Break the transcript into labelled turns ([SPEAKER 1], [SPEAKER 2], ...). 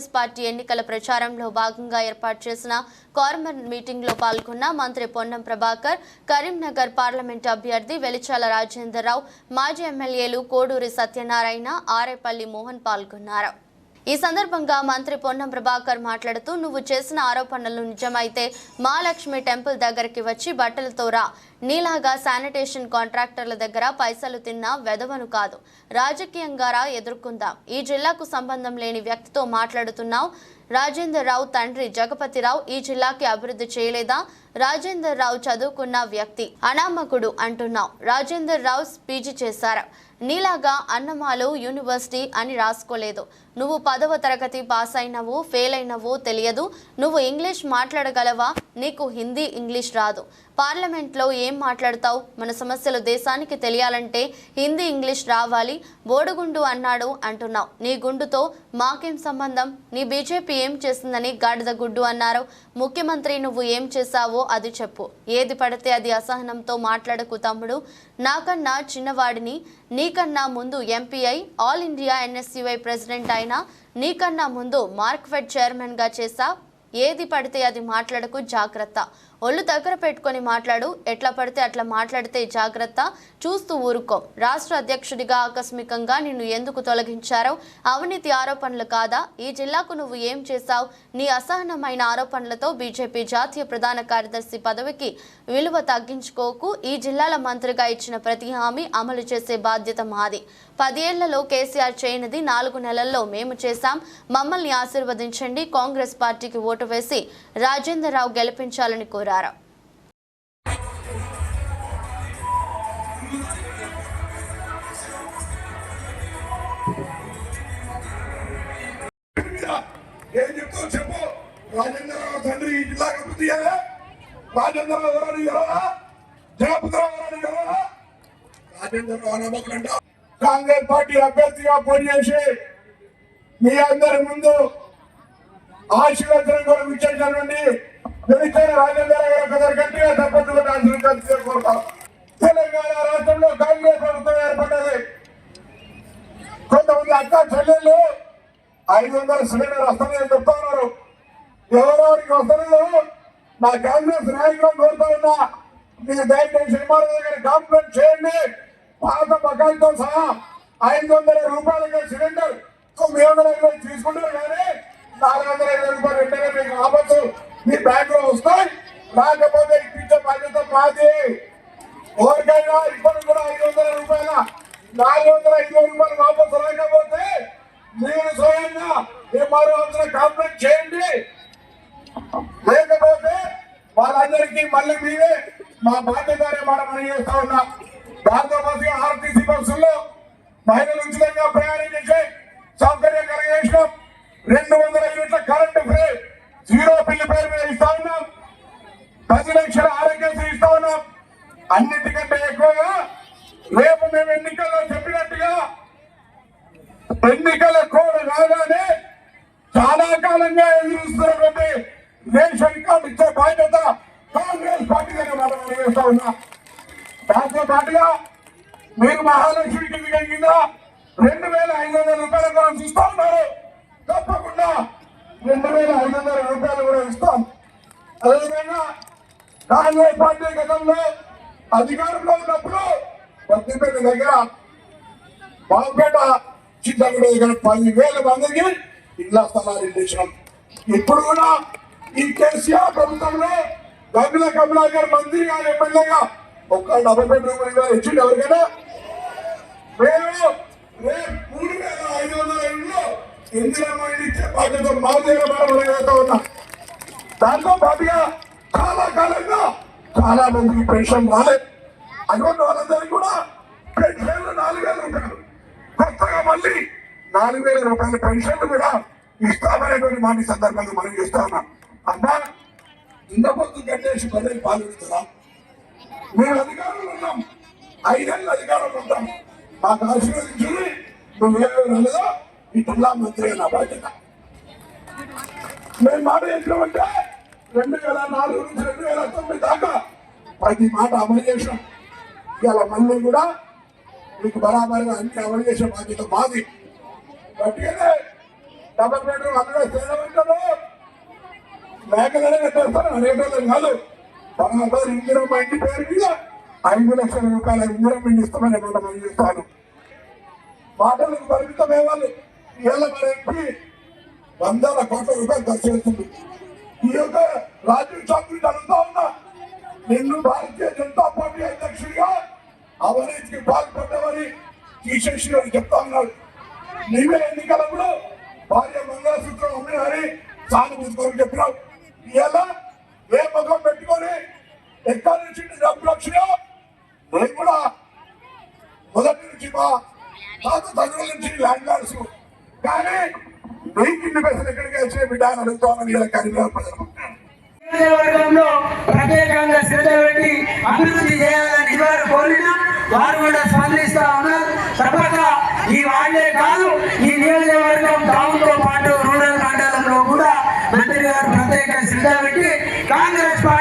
[SPEAKER 1] Congress party ఎన్నికల ప్రచారంలో భాగంగా ఏర్పాటు చేసిన కార్మర్ మీటింగ్లో పాల్గొన్న మంత్రి పొన్నం ప్రభాకర్ కరీంనగర్ పార్లమెంట్ అభ్యర్థి వెలిచాల రాజేందర్రావు మాజీ ఎమ్మెల్యేలు కోడూరి సత్యనారాయణ ఆరేపల్లి మోహన్ పాల్గొన్నారు. ఈ సందర్భంగా మంత్రి పొన్నం ప్రభాకర్ మాట్లాడుతూ నువ్వు చేసిన ఆరోపణలు నిజమైతే మహాలక్ష్మి టెంపుల్ దగ్గరికి వచ్చి బట్టలతో రా. నీలాగా శానిటేషన్ కాంట్రాక్టర్ల దగ్గర పైసలు తిన్న వెదవను కాదు. రాజకీయంగా రా ఎదుర్కొందాం. ఈ జిల్లాకు సంబంధం లేని వ్యక్తితో మాట్లాడుతున్నావు. రాజేందర్ రావు తండ్రి జగపతిరావు ఈ జిల్లాకి అభివృద్ధి చేయలేదా? రాజేందర్ రావు చదువుకున్న వ్యక్తి అనామకుడు అంటున్నావు. రాజేందర్ రావు పీజీ చేశారు. నీలాగా అన్నమాలు యూనివర్సిటీ అని రాసుకోలేదు. నువ్వు పదవ తరగతి పాస్ అయినవు ఫెయిల్ అయినవు తెలియదు. నువ్వు ఇంగ్లీష్ మాట్లాడగలవా? నీకు హిందీ ఇంగ్లీష్ రాదు. పార్లమెంట్లో ఏం మాట్లాడతావు? మన సమస్యలు దేశానికి తెలియాలంటే హిందీ ఇంగ్లీష్ రావాలి. బోడుగుండు అన్నాడు అంటున్నావు. నీ గుండుతో మాకేం సంబంధం? నీ బీజేపీ ఏం చేసిందని గాడిద గుడ్డు అన్నారు. ముఖ్యమంత్రి నువ్వు ఏం చేశావో అది చెప్పు. ఏది పడితే అది అసహనంతో మాట్లాడకు తమ్ముడు. నాకన్నా చిన్నవాడిని నీకన్నా ముందు MPI all India NSUI president అయినా నీకన్నా ముందు మార్క్ఫెడ్ చైర్మన్గా చేశా. ఏది పడితే అది మాట్లాడకు జాగ్రత్త. ఒళ్ళు దగ్గర పెట్టుకొని మాట్లాడు. ఎట్లా పడితే అట్లా మాట్లాడితే జాగ్రత్త. చూస్తూ ఊరుకో. రాష్ట్ర అధ్యక్షుడిగా ఆకస్మికంగా నిన్ను ఎందుకు తొలగించారో అవినీతి ఆరోపణలు కాదా? ఈ జిల్లాకు నువ్వు ఏం చేశావు? నీ అసహనమైన ఆరోపణలతో బీజేపీ జాతీయ ప్రధాన కార్యదర్శి పదవికి విలువ తగ్గించుకోకు. ఈ జిల్లాల మంత్రిగా ఇచ్చిన ప్రతి హామీ అమలు చేసే బాధ్యత మాది. పదేళ్ళలో కేసీఆర్ చేయనిది నాలుగు నెలల్లో మేము చేశాం. మమ్మల్ని ఆశీర్వదించండి. కాంగ్రెస్ పార్టీకి ఓటు వేసి రాజేందర్ రావు గెలిపించాలని కోరారు
[SPEAKER 2] ఏం చెప్తావు చెప్పు. రాజేంద్రరావు తండ్రి ఈ జిల్లాకు అభివృద్ధి చేయాలా రాజేంద్రరావు ఎవరని గెలవా జగపతిరావు ఎవరని గెలవా రాజేంద్రరావు అనబోకంట. కాంగ్రెస్ పార్టీ అభ్యర్థిగా పోటీ చేసి మీ అందరి ముందు ఆశీర్వచనం కొరకు ఇచ్చేటటువంటి వెలిచారి రాజేంద్రరావు గారు గట్టిగా తప్పకుండా ఆశీర్వదించాలని కోరుతాం తెలంగాణ రాష్ట్రంలో కాంగ్రెస్ ప్రభుత్వం ఏర్పడ్డది. కొంతమంది అక్క చెల్లెళ్ళు ఐదు వందల సిలిండర్ వస్తాయని చెప్తా ఉన్నారు. ఎవరెవరికి వస్తలేదు. నా కాంగ్రెస్ నాయకులను కోరుతా ఉన్నా మీరు దయచేసి ఎంఆర్ఓ గారి కాంప్లైంట్ చేయండి. పాత బకాయితో సహా ఐదు వందల రూపాయలకి సిలిండర్ తొమ్మిది వందల ఇరవై తీసుకుంటారు కానీ నాలుగు వందల ఇరవై రూపాయలు వెంటనే మీకు ఆపచ్చు. మీ బ్యాంక్లో వస్తాయి. రాకపోతే ఇప్పించే బాధ్యత మాది ఎవరికైనా ఇప్పటికి కూడా ఐదు వందల రూపాయల నాలుగు వందల ఐదు రూపాయలు వాపసు రాకపోతే మీరు స్వయంగా ఈ మరో వందల కంప్లైంట్ చేయండి. లేకపోతే వాళ్ళందరికీ మళ్ళీ మీరే మా బాధ్యతనే మనం పని చేస్తా ఉన్నాం. దాంతో పాటుగా ఆర్టీసీ బస్సుల్లో మహిళలు ఉచితంగా ప్రయాణం చేసే సౌకర్యం కలిగేసినాం. రెండు వందల యూనిట్ల కరెంటు ఫ్రీ జీరో బిల్లు పేరు మీద ఇస్తా ఉన్నాం పది లక్షల ఆరోగ్యశ్రీ ఇస్తా ఉన్నాం అన్నిటికంటే ఎక్కువగా రేపు మేము ఎన్నికల్లో చెప్పినట్టుగా ఎన్నికల కోడ్ రాగానే చాలా కాలంగా ఎదురుస్తున్నటువంటి రేషన్ కార్డు ఇచ్చే బాధ్యత కాంగ్రెస్ పార్టీ చేస్తా ఉన్నా. దాంతో పాటుగా మీరు మహాలక్ష్మి కింద కింద రెండు వేల ఐదు వందల రూపాయల కూడా ఇస్తా ఉన్నారు. తప్పకుండా రెండు వేల ఐదు వందల రూపాయలు కూడా ఇస్తాం. అదేవిధంగా కాంగ్రెస్ పార్టీ గతంలో అధికారంలో ఉన్నప్పుడు పద్దెనిమిది దగ్గర బాగుపేట చిత్తగూడ దగ్గర పదివేల మందికి ఇళ్ళ స్థలాలు ఇచ్చినాం ఇప్పుడు కూడా ఈ కేసీఆర్ ప్రభుత్వంలో గంగుల గారు మంత్రి గారు ఎమ్మెల్యేగా ఒక్క డబుల్ బెడ్రూమ్ ఇల్లు ఇచ్చిండు ఎవరికైనా? మేము రేపు మూడు వేల ఐదు వందల ఇళ్ళు ఇందిరమ్మ ఇచ్చే బాధ్యత మా దగ్గర మనం వేస్తా ఉన్నాం దాంతో పాటుగా చాలా కాలంగా చాలా మందికి పెన్షన్ రాలేదు అటువంటి వాళ్ళందరికీ కూడా పెన్షన్లు నాలుగు వేల రూపాయలు. కొత్తగా మళ్ళీ నాలుగు వేల రూపాయల పెన్షన్లు కూడా ఇస్తామనేటువంటి మాట సందర్భంగా మనం చేస్తా ఉన్నాం. అమ్మా ఇంత పొద్దు కట్టేసి పదవి పాల్గొంటారా మేము అధికారంలో ఉన్నాం. ఐదేళ్ళు అధికారంలో ఉంటాం మాకు ఆశీర్వదించి నువ్వు ఏ నెలలో ఈ జిల్లా మంత్రి నా బాధ్యత. మేము మాట ఏంటంటే రెండు వేల నాలుగు నుంచి రెండు వేల తొమ్మిది దాకా ప్రతి మాట అమలు చేసాం ఇవాళ మళ్ళీ కూడా మీకు బరాబరిగా అన్ని అమలు చేసే బాధ్యత మాది. గట్టిగానే డబల్ బెడ్రూమ్ అందులో చేయమంటారు మేకలనే కట్టేస్తారు అనేటోళ్ళం కాదు. పదహారు ఇందిరా మా ఇంటి పేరు మీద ఐదు లక్షల రూపాయల ఇందిరా ఇంటి ఇస్తామని మనం అందిస్తాను మాటలకు పరిమితమే వాళ్ళు ఇవాళ మన ఎంపీ వందల కోట్ల రూపాయలు ఖర్చు చేస్తుంది ఈ యొక్క రాజీవ్ చౌదరి అడుగుతా ఉన్నా. నిన్ను భారతీయ జనతా పార్టీ అధ్యక్షుడిగా అవినీతికి పాల్పడ్డవని తీసేసి అని చెప్తా ఉన్నాడు నీవే ఎన్నికలప్పుడు భార్య మంగళసూత్రం అమ్మినారని సానుభూతి చెప్పినావు ఇలా ఏ ముఖం పెట్టుకొని ఎక్కడి నుంచి నీ డబ్బులు వచ్చినాయో నేను కూడా మొదటి నుంచి మా తాత తండ్రుల నుంచి ల్యాండ్ కానీ నీకు ఇన్ని పైసలు ఎక్కడికి వచ్చే బిడ్డ అని అడుగుతామని ఇలా కరీంనగర్ ప్రజలు
[SPEAKER 3] ప్రత్యేకంగా శ్రద్ధ పెట్టి అభివృద్ధి చేయాలని వారు కోరినా వారు కూడా స్పందిస్తా ఉన్నారు. తప్పక ఈ వాళ్ళే కాదు ఈ నియోజకవర్గం టౌన్తో పాటు రూరల్ మండలంలో కూడా మంత్రి గారు ప్రత్యేక శ్రద్ధ పెట్టి కాంగ్రెస్